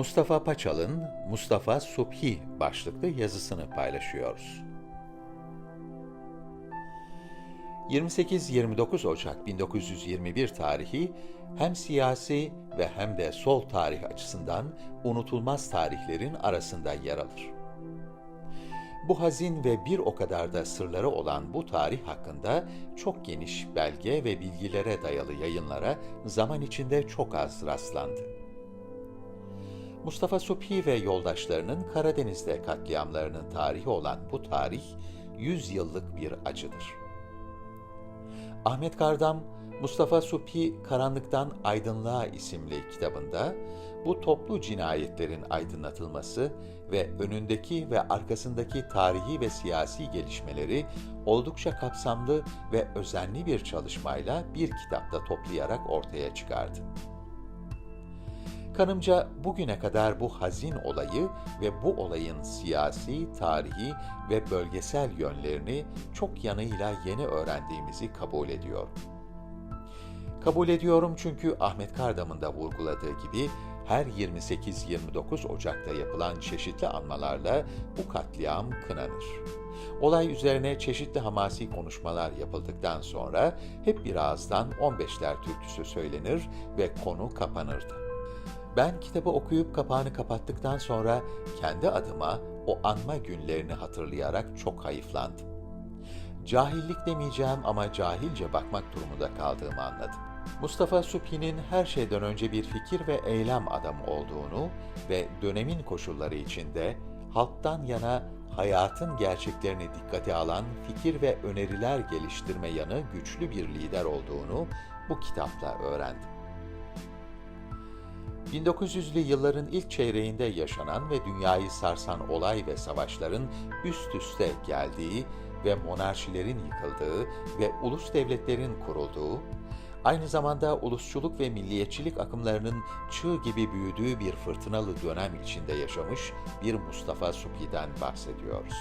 Mustafa Paçal'ın Mustafa Subhi başlıklı yazısını paylaşıyoruz. 28-29 Ocak 1921 tarihi hem siyasi ve hem de sol tarih açısından unutulmaz tarihlerin arasında yer alır. Bu hazin ve bir o kadar da sırları olan bu tarih hakkında çok geniş belge ve bilgilere dayalı yayınlara zaman içinde çok az rastlandı. Mustafa Subhi ve yoldaşlarının Karadeniz'de katliamlarının tarihi olan bu tarih 100 yıllık bir acıdır. Ahmet Kardam, Mustafa Subhi Karanlıktan Aydınlığa isimli kitabında bu toplu cinayetlerin aydınlatılması ve önündeki ve arkasındaki tarihi ve siyasi gelişmeleri oldukça kapsamlı ve özenli bir çalışmayla bir kitapta toplayarak ortaya çıkardı. Kanımca bugüne kadar bu hazin olayı ve bu olayın siyasi, tarihi ve bölgesel yönlerini çok yanıyla yeni öğrendiğimizi kabul ediyorum. Kabul ediyorum çünkü Ahmet Kardam'ın da vurguladığı gibi her 28-29 Ocak'ta yapılan çeşitli anmalarla bu katliam kınanır. Olay üzerine çeşitli hamasi konuşmalar yapıldıktan sonra hep bir ağızdan 15'ler türküsü söylenir ve konu kapanırdı. Ben kitabı okuyup kapağını kapattıktan sonra kendi adıma o anma günlerini hatırlayarak çok hayıflandım. Cahillik demeyeceğim ama cahilce bakmak durumunda kaldığımı anladım. Mustafa Subhi'nin her şeyden önce bir fikir ve eylem adamı olduğunu ve dönemin koşulları içinde halktan yana hayatın gerçeklerini dikkate alan fikir ve öneriler geliştirme yanı güçlü bir lider olduğunu bu kitapla öğrendim. 1900'lü yılların ilk çeyreğinde yaşanan ve dünyayı sarsan olay ve savaşların üst üste geldiği ve monarşilerin yıkıldığı ve ulus devletlerin kurulduğu, aynı zamanda ulusçuluk ve milliyetçilik akımlarının çığ gibi büyüdüğü bir fırtınalı dönem içinde yaşamış bir Mustafa Subhi'den bahsediyoruz.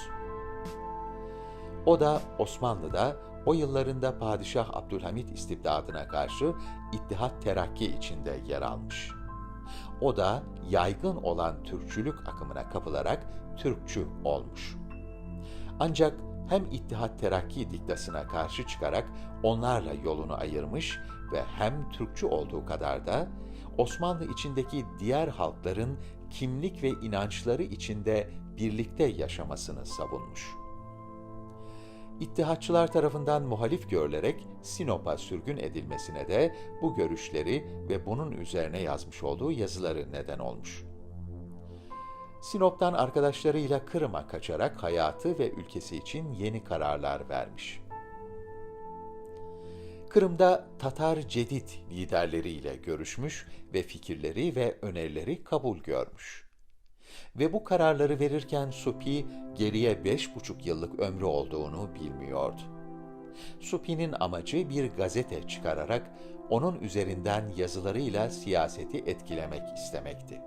O da Osmanlı'da o yıllarında Padişah Abdülhamit istibdadına karşı İttihat Terakki içinde yer almış. O da yaygın olan Türkçülük akımına kapılarak Türkçü olmuş. Ancak hem İttihat Terakki diktasına karşı çıkarak onlarla yolunu ayırmış ve hem Türkçü olduğu kadar da Osmanlı içindeki diğer halkların kimlik ve inançları içinde birlikte yaşamasını savunmuş. İttihatçılar tarafından muhalif görülerek Sinop'a sürgün edilmesine de bu görüşleri ve bunun üzerine yazmış olduğu yazıları neden olmuş. Sinop'tan arkadaşlarıyla Kırım'a kaçarak hayatı ve ülkesi için yeni kararlar vermiş. Kırım'da Tatar Cedid liderleriyle görüşmüş ve fikirleri ve önerileri kabul görmüş. Ve bu kararları verirken Supi geriye beş buçuk yıllık ömrü olduğunu bilmiyordu. Supi'nin amacı bir gazete çıkararak onun üzerinden yazılarıyla siyaseti etkilemek istemekti.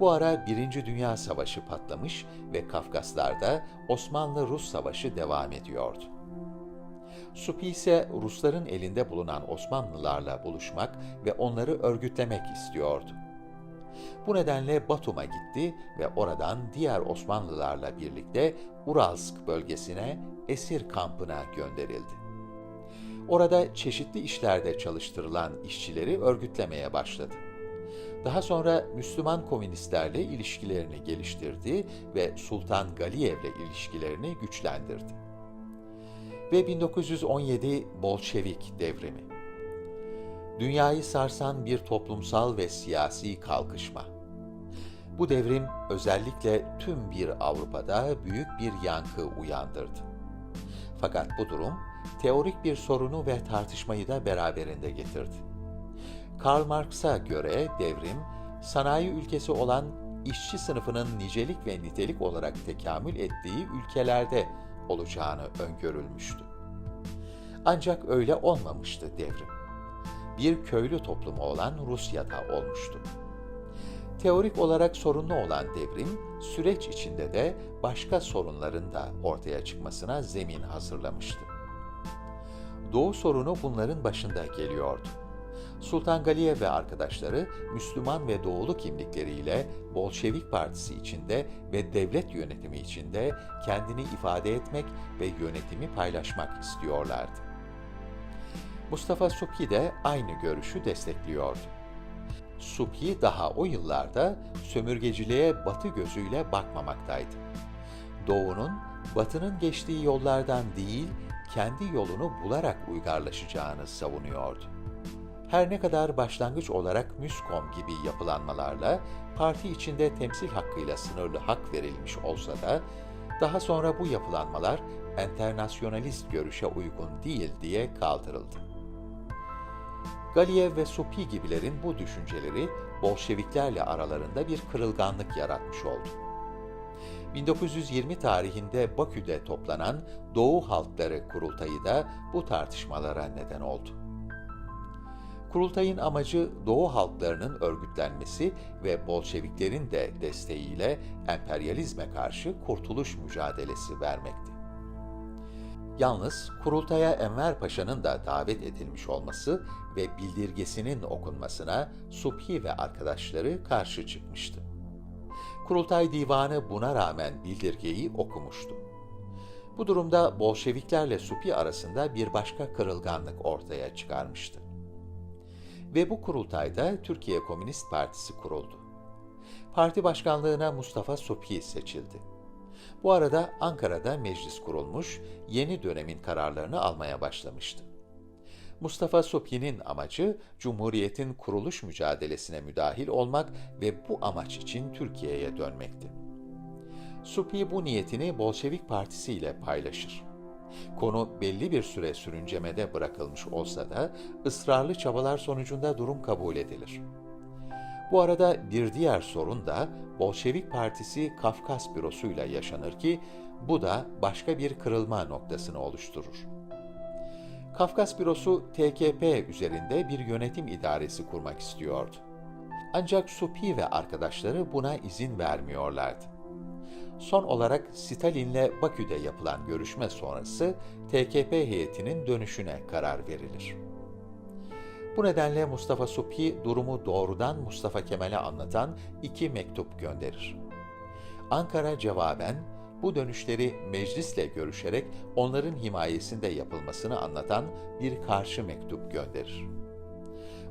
Bu ara Birinci Dünya Savaşı patlamış ve Kafkaslar'da Osmanlı-Rus Savaşı devam ediyordu. Supi ise Rusların elinde bulunan Osmanlılarla buluşmak ve onları örgütlemek istiyordu. Bu nedenle Batum'a gitti ve oradan diğer Osmanlılarla birlikte Uralsk bölgesine esir kampına gönderildi. Orada çeşitli işlerde çalıştırılan işçileri örgütlemeye başladı. Daha sonra Müslüman komünistlerle ilişkilerini geliştirdi ve Sultan Galiyev'le ilişkilerini güçlendirdi. Ve 1917 Bolşevik devrimi. Dünyayı sarsan bir toplumsal ve siyasi kalkışma. Bu devrim özellikle tüm bir Avrupa'da büyük bir yankı uyandırdı. Fakat bu durum teorik bir sorunu ve tartışmayı da beraberinde getirdi. Karl Marx'a göre devrim, sanayi ülkesi olan işçi sınıfının nicelik ve nitelik olarak tekamül ettiği ülkelerde olacağını öngörülmüştü. Ancak öyle olmamıştı devrim. Bir köylü toplumu olan Rusya'da olmuştu. Teorik olarak sorunlu olan devrim, süreç içinde de başka sorunların da ortaya çıkmasına zemin hazırlamıştı. Doğu sorunu bunların başında geliyordu. Sultan Galiyev ve arkadaşları Müslüman ve doğulu kimlikleriyle Bolşevik Partisi içinde ve devlet yönetimi içinde kendini ifade etmek ve yönetimi paylaşmak istiyorlardı. Mustafa Suphi de aynı görüşü destekliyordu. Suphi daha o yıllarda sömürgeciliğe batı gözüyle bakmamaktaydı. Doğu'nun batının geçtiği yollardan değil, kendi yolunu bularak uygarlaşacağını savunuyordu. Her ne kadar başlangıç olarak MÜSKOM gibi yapılanmalarla parti içinde temsil hakkıyla sınırlı hak verilmiş olsa da, daha sonra bu yapılanmalar enternasyonalist görüşe uygun değil diye kaldırıldı. Galiyev ve Suphi gibilerin bu düşünceleri Bolşeviklerle aralarında bir kırılganlık yaratmış oldu. 1920 tarihinde Bakü'de toplanan Doğu Halkları Kurultayı da bu tartışmalara neden oldu. Kurultayın amacı Doğu halklarının örgütlenmesi ve Bolşeviklerin de desteğiyle emperyalizme karşı kurtuluş mücadelesi vermekti. Yalnız kurultaya Enver Paşa'nın da davet edilmiş olması ve bildirgesinin okunmasına Subhi ve arkadaşları karşı çıkmıştı. Kurultay Divanı buna rağmen bildirgeyi okumuştu. Bu durumda Bolşeviklerle Supi arasında bir başka kırılganlık ortaya çıkarmıştı. Ve bu kurultayda Türkiye Komünist Partisi kuruldu. Parti başkanlığına Mustafa Supi seçildi. Bu arada Ankara'da meclis kurulmuş, yeni dönemin kararlarını almaya başlamıştı. Mustafa Sopi'nin amacı Cumhuriyet'in kuruluş mücadelesine müdahil olmak ve bu amaç için Türkiye'ye dönmekti. Supi bu niyetini Bolşevik Partisi ile paylaşır. Konu belli bir süre sürüncemede bırakılmış olsa da ısrarlı çabalar sonucunda durum kabul edilir. Bu arada bir diğer sorun da Bolşevik Partisi Kafkas bürosuyla yaşanır ki bu da başka bir kırılma noktasını oluşturur. Kafkas bürosu TKP üzerinde bir yönetim idaresi kurmak istiyordu. Ancak Supi ve arkadaşları buna izin vermiyorlardı. Son olarak Stalin'le Bakü'de yapılan görüşme sonrası TKP heyetinin dönüşüne karar verilir. Bu nedenle Mustafa Supi durumu doğrudan Mustafa Kemal'e anlatan iki mektup gönderir. Ankara cevaben bu dönüşleri meclisle görüşerek onların himayesinde yapılmasını anlatan bir karşı mektup gönderir.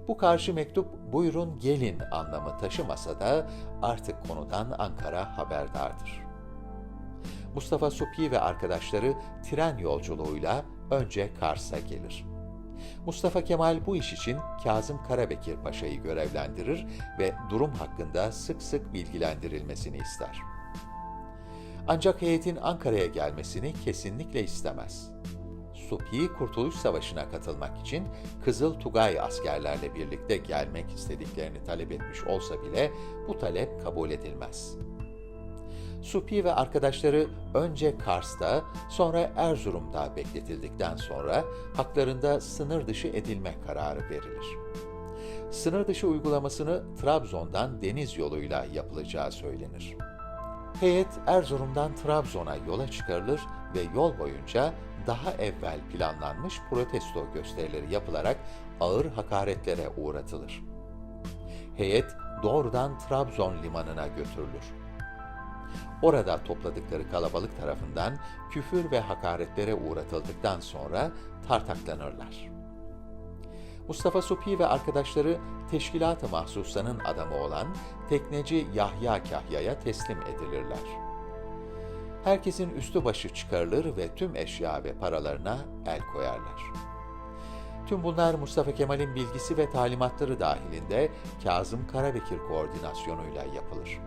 Bu karşı mektup buyurun gelin anlamı taşımasa da artık konudan Ankara haberdardır. Mustafa Supi ve arkadaşları tren yolculuğuyla önce Kars'a gelir. Mustafa Kemal bu iş için Kazım Karabekir Paşa'yı görevlendirir ve durum hakkında sık sık bilgilendirilmesini ister. Ancak heyetin Ankara'ya gelmesini kesinlikle istemez. Supi Kurtuluş Savaşı'na katılmak için Kızıl Tugay askerlerle birlikte gelmek istediklerini talep etmiş olsa bile bu talep kabul edilmez. Supi ve arkadaşları önce Kars'ta, sonra Erzurum'da bekletildikten sonra haklarında sınır dışı edilme kararı verilir. Sınır dışı uygulamasını Trabzon'dan deniz yoluyla yapılacağı söylenir. Heyet Erzurum'dan Trabzon'a yola çıkarılır ve yol boyunca daha evvel planlanmış protesto gösterileri yapılarak ağır hakaretlere uğratılır. Heyet doğrudan Trabzon limanına götürülür. Orada topladıkları kalabalık tarafından küfür ve hakaretlere uğratıldıktan sonra tartaklanırlar. Mustafa Supi ve arkadaşları Teşkilat-ı Mahsusa'nın adamı olan tekneci Yahya Kahya'ya teslim edilirler. Herkesin üstü başı çıkarılır ve tüm eşya ve paralarına el koyarlar. Tüm bunlar Mustafa Kemal'in bilgisi ve talimatları dahilinde Kazım Karabekir koordinasyonuyla yapılır.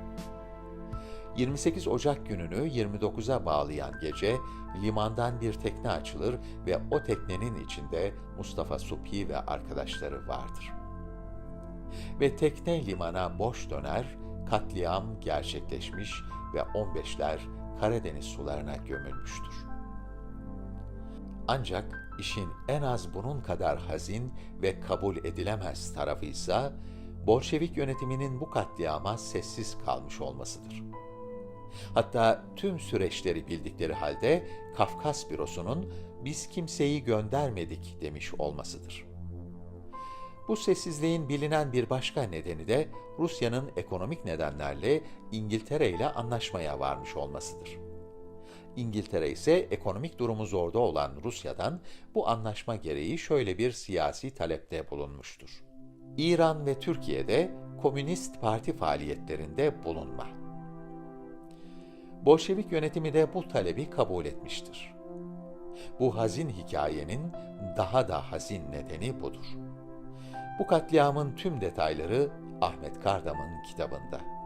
28 Ocak gününü 29'a bağlayan gece limandan bir tekne açılır ve o teknenin içinde Mustafa Supi ve arkadaşları vardır. Ve tekne limana boş döner, katliam gerçekleşmiş ve 15'ler Karadeniz sularına gömülmüştür. Ancak işin en az bunun kadar hazin ve kabul edilemez tarafı ise Bolşevik yönetiminin bu katliama sessiz kalmış olmasıdır. Hatta tüm süreçleri bildikleri halde Kafkas bürosunun biz kimseyi göndermedik demiş olmasıdır. Bu sessizliğin bilinen bir başka nedeni de Rusya'nın ekonomik nedenlerle İngiltere ile anlaşmaya varmış olmasıdır. İngiltere ise ekonomik durumu zorda olan Rusya'dan bu anlaşma gereği şöyle bir siyasi talepte bulunmuştur. İran ve Türkiye'de Komünist Parti faaliyetlerinde bulunma. Bolşevik yönetimi de bu talebi kabul etmiştir. Bu hazin hikayenin daha da hazin nedeni budur. Bu katliamın tüm detayları Ahmet Kardam'ın kitabında.